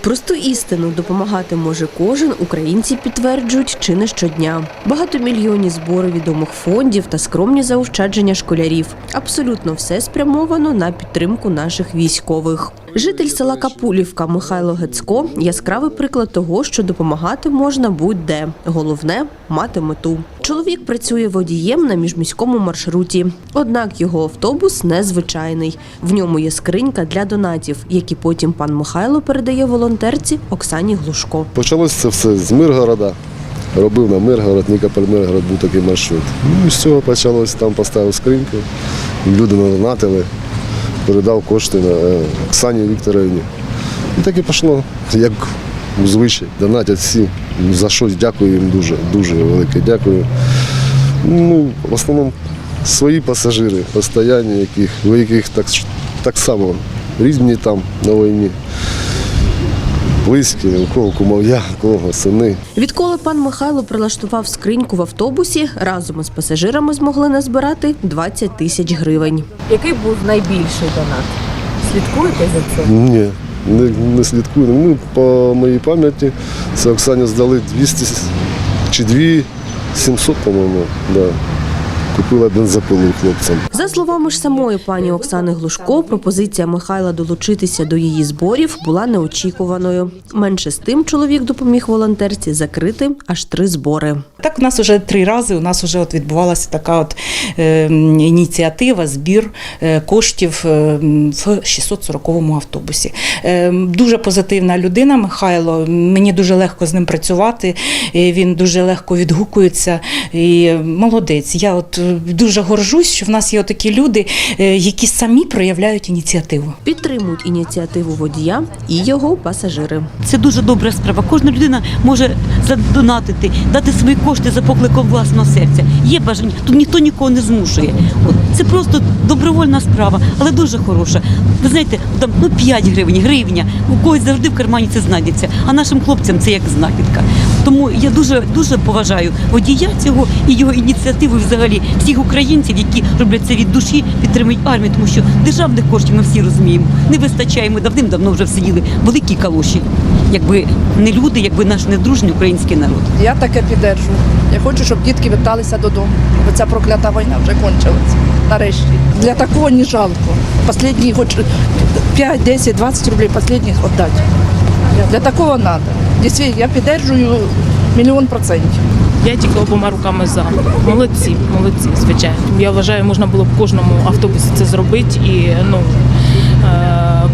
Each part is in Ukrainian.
Просту істину допомагати може кожен. Українці підтверджують чи не щодня. Багатомільйонні збори відомих фондів та скромні заощадження школярів. Абсолютно все спрямовано на підтримку наших військових. Житель села Капулівка Михайло Гецько яскравий приклад того, що допомагати можна будь-де. Головне мати мету. Чоловік працює водієм на міжміському маршруті. Однак його автобус незвичайний. В ньому є скринька для донатів, які потім пан Михайло передає волонтерці Оксані Глушко. Почалось це все з Миргорода. Робив на Миргород, Нікополь Миргород був такий маршрут. Ну з цього почалось, там поставив скриньку, люди надонатили, передав кошти на е, Оксані Вікторовні. І так і пішло, як звичай, донатять всі. За щось дякую їм дуже, дуже велике дякую. Ну, в основному свої пасажири, постоянні, яких, яких так, так само різні там на війні. Близькі, у кого кумов'я, у кого сини. Відколи пан Михайло прилаштував скриньку в автобусі, разом із пасажирами змогли назбирати 20 тисяч гривень. Який був найбільший донат? Слідкуєте за цим? Ні, не, не слідкую. Ну, по моїй пам'яті, це Оксані здали 200 чи 2 700, по-моєму. Да. Купила бензопилу хлопцям. За словами ж самої пані Оксани Глушко, пропозиція Михайла долучитися до її зборів була неочікуваною. Менше з тим чоловік допоміг волонтерці закрити аж три збори. Так, у нас вже три рази у нас вже от відбувалася така от е, ініціатива, збір е, коштів е, в 640-му автобусі. Е, дуже позитивна людина, Михайло. Мені дуже легко з ним працювати. Він дуже легко відгукується. І молодець. Я от е, дуже горжусь, що в нас є такі люди, е, які самі проявляють ініціативу. Підтримують ініціативу водія і його пасажири. Це дуже добра справа. Кожна людина може задонатити, дати свої кошти за покликом власного серця. Є бажання, тут ніхто нікого не змушує. От це просто добровольна справа, але дуже хороша. Ви знаєте, там ну 5 гривень, гривня. У когось завжди в кармані це знайдеться. А нашим хлопцям це як знахідка. Тому я дуже дуже поважаю водія цього і його ініціативу, взагалі всіх українців, які роблять це від душі, підтримують армію, тому що державних коштів ми всі розуміємо. Не вистачає. Ми давним-давно вже всиділи великі калоші. Якби не люди, якби наш недружний український народ. Я таке піддержую. Я хочу, щоб дітки верталися додому, бо ця проклята війна вже кончилась. Нарешті. Для такого не жалко. Последні хоч 5, 10, 20 рублей последніх віддати. Для такого треба. Дійсно, я піддержую мільйон процентів. Я тільки обома руками за. Молодці, молодці, звичайно. Я вважаю, можна було б кожному автобусі це зробити. І ну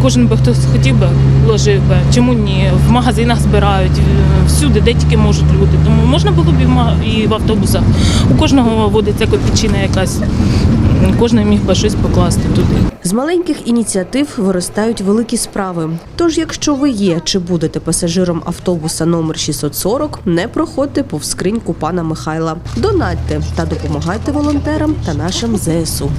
кожен би хто хотів би, вложив би. Чому ні? В магазинах збирають, е, всюди, де тільки можуть люди. Тому можна було б і в, автобусах. У кожного водиться копійчина якась. Кожен міг би щось покласти туди. З маленьких ініціатив виростають великі справи. Тож, якщо ви є чи будете пасажиром автобуса номер 640, не проходьте повз скриньку пана Михайла. Донатьте та допомагайте волонтерам та нашим ЗСУ.